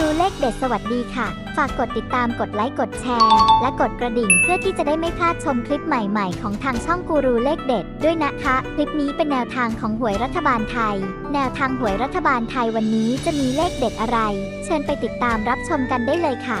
รู้เลขเด็ดสวัสดีค่ะ ฝากกดติดตามกดไลค์กดแชร์ และกดกระดิ่งเพื่อที่จะได้ไม่พลาดชมคลิปใหม่ๆ ของทางช่องกูรูเลขเด็ด ด้วยนะคะ คลิปนี้เป็นแนวทางของหวยรัฐบาลไทย แนวทางหวยรัฐบาลไทยวันนี้จะมีเลขเด็ดอะไร เชิญไปติดตามรับชมกันได้เลยค่ะ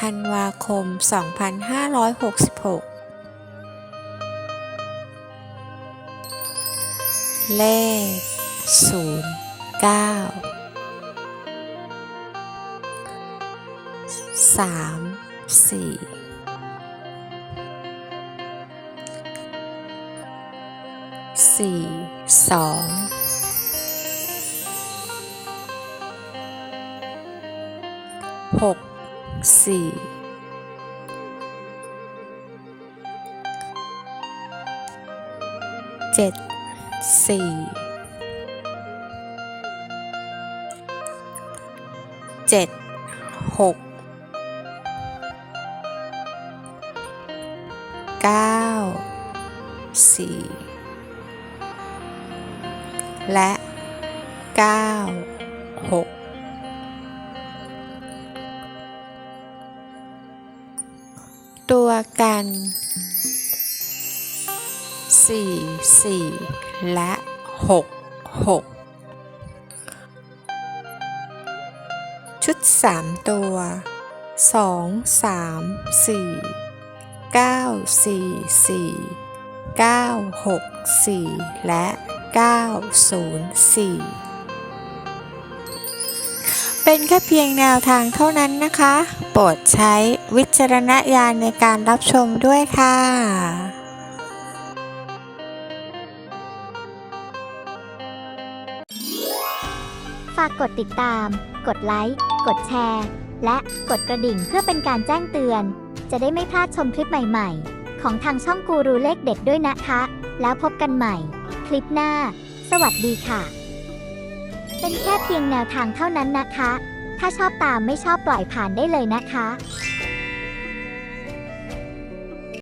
ธันวาคม 2566 เลข 0 9 3 4สี่สองหก สี่เจ็ดสี่เจ็ดหกเก้าสี่และ9 6 ตัวกัน 4 4 และ 6 6 ชุด 3 ตัว 2 3 4 9 4 4 964 และ 904 เป็นแค่เพียงแนวทางเท่านั้นนะคะ โปรดใช้วิจารณญาณในการรับชมด้วยค่ะฝากกดติดตาม กดไลค์ กดแชร์ และกดกระดิ่งเพื่อเป็นการแจ้งเตือน จะได้ไม่พลาดชมคลิปใหม่ๆ ของทางช่องกูรูเลขเด็ดด้วยนะคะ แล้วพบกันใหม่ คลิปหน้า สวัสดีค่ะ เป็นแค่เพียงแนวทางเท่านั้นนะคะ ถ้าชอบตามไม่ชอบปล่อยผ่านได้เลยนะคะ